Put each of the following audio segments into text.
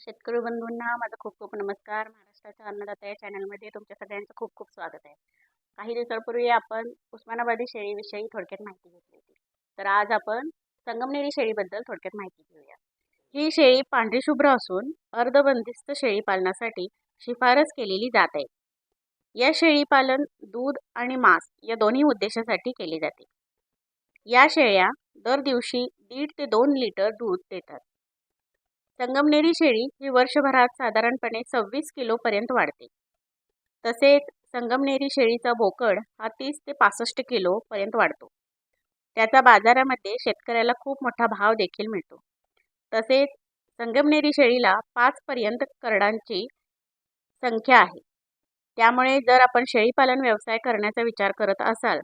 शेतकरी बंधूंना माझा खूप खूप नमस्कार. महाराष्ट्राच्या अन्नदाता या चॅनलमध्ये तुमच्या सगळ्यांचं खूप खूप स्वागत आहे. काही दिवसांपूर्वी आपण उस्मानाबादी शेळीविषयी थोडक्यात माहिती घेतली होती. तर आज आपण संगमनेरी शेळीबद्दल थोडक्यात माहिती घेऊया. ही शेळी पांढरी शुभ्र असून अर्धबंदिस्त शेळी पालनासाठी शिफारस केलेली जात आहे. या शेळी पालन दूध आणि मांस या दोन्ही उद्देशासाठी केले जाते. या शेळ्या दर दिवशी दीड ते दोन लिटर दूध देतात. संगमनेरी शेळी ही वर्षभरात साधारणपणे सव्वीस किलोपर्यंत वाढते. तसेच संगमनेरी शेळीचा बोकड हा तीस ते पासष्ट किलोपर्यंत वाढतो. त्याचा बाजारामध्ये शेतकऱ्याला खूप मोठा भाव देखील मिळतो. तसेच संगमनेरी शेळीला पाचपर्यंत करडांची संख्या आहे. त्यामुळे जर आपण शेळीपालन व्यवसाय करण्याचा विचार करत असाल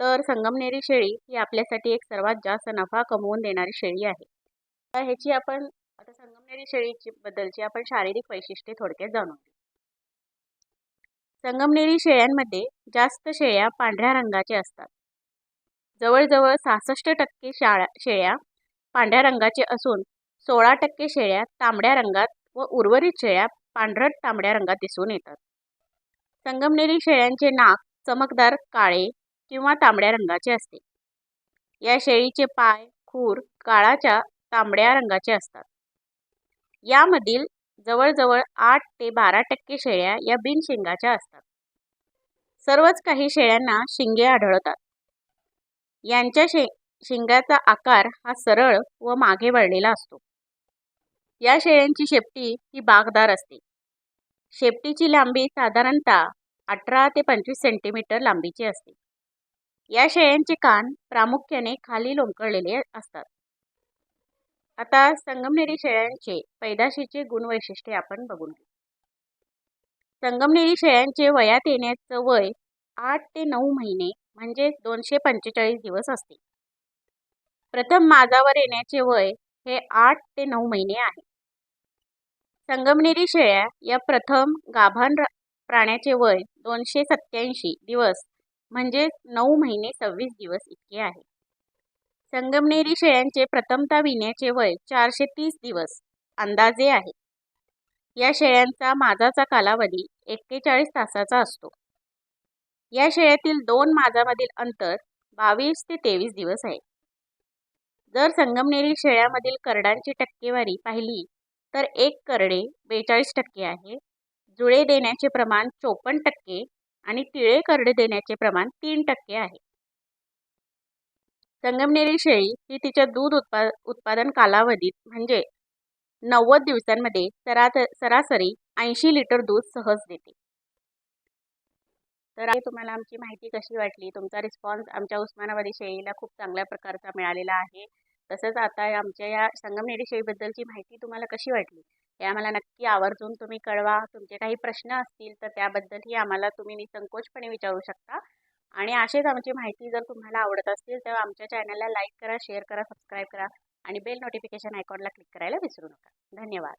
तर संगमनेरी शेळी ही आपल्यासाठी एक सर्वात जास्त नफा कमवून देणारी शेळी आहे. तर ह्याची आपण आता संगमनेरी शेळीची बद्दलची आपण शारीरिक वैशिष्ट्ये थोडक्यात जाणून घेऊ. संगमनेरी शेळ्यांमध्ये जास्त शेळ्या पांढऱ्या रंगाच्या असतात. जवळजवळ सहासष्ट टक्के शाळा शेळ्या पांढऱ्या रंगाचे असून सोळा टक्के शेळ्या तांबड्या रंगात व उर्वरित शेळ्या पांढरट तांबड्या रंगात दिसून येतात. संगमनेरी शेळ्यांचे नाक चमकदार काळे किंवा तांबड्या रंगाचे असते. या शेळीचे पाय खूर काळाच्या तांबड्या रंगाचे असतात. यामधील जवळजवळ आठ ते बारा टक्के शेळ्या या बिनशिंगाच्या असतात. सर्वच काही शेळ्यांना शिंगे आढळतात. यांच्या शे शिंगाचा आकार हा सरळ व मागे वळलेला असतो. या शेळ्यांची शेपटी ही बागदार असते. शेपटीची लांबी साधारणतः अठरा ते पंचवीस सेंटीमीटर लांबीची असते. या शेळ्यांचे कान प्रामुख्याने खाली लोंबकळलेले असतात. आता संगमनेरी शेळ्यांचे पैदाशीचे गुणवैशिष्ट्ये आपण बघून घेऊ. संगमनेरी शेळ्यांचे वयात येण्याचं वय आठ ते नऊ महिने म्हणजे दोनशे पंचेचाळीस दिवस असते. प्रथम माझावर येण्याचे वय हे आठ ते नऊ महिने आहे. संगमनेरी शेळ्या या प्रथम गाभण प्राण्याचे वय दोनशे सत्याऐंशी दिवस म्हणजे नऊ महिने सव्वीस दिवस इतके आहे. संगमनेरी शेळ्यांचे प्रथमता विण्याचे वय चारशे तीस दिवस अंदाजे आहे. या शेळ्यांचा माझाचा कालावधी एक्केचाळीस तासाचा असतो. या शेळ्यातील दोन माझामधील अंतर बावीस ते तेवीस दिवस आहे. जर संगमनेरी शेळ्यामधील करडांची टक्केवारी पाहिली तर एक करडे बेचाळीस टक्के आहे जुळे देण्याचे प्रमाण चोपन्न टक्के आणि तिळे करडे देण्याचे प्रमाण तीन टक्के आहे. संगमनेरी शेळी ही तिच्या दूध उत्पा उत्पादन कालावधीत म्हणजे नव्वद दिवसांमध्ये सरात सरासरी ऐंशी लिटर दूध सहज देते. तर तुम्हाला आमची माहिती कशी वाटली? तुमचा रिस्पॉन्स आमच्या उस्मानाबादी शेळीला खूप चांगल्या प्रकारचा मिळालेला आहे. तसंच आता आमच्या या संगमनेरी शेळीबद्दलची माहिती तुम्हाला कशी वाटली? हे आम्हाला नक्की आवर्जून तुम्ही कळवा. तुमचे काही प्रश्न असतील तर त्याबद्दलही आम्हाला तुम्ही निसंकोचपणे विचारू शकता. आणि अशीच आमची माहिती जर तुम्हाला आवडत असतील तर आमच्या चॅनलला लाईक करा शेअर करा सबस्क्राईब करा आणि बेल नोटिफिकेशन आयकॉनला क्लिक करायला विसरू नका. धन्यवाद.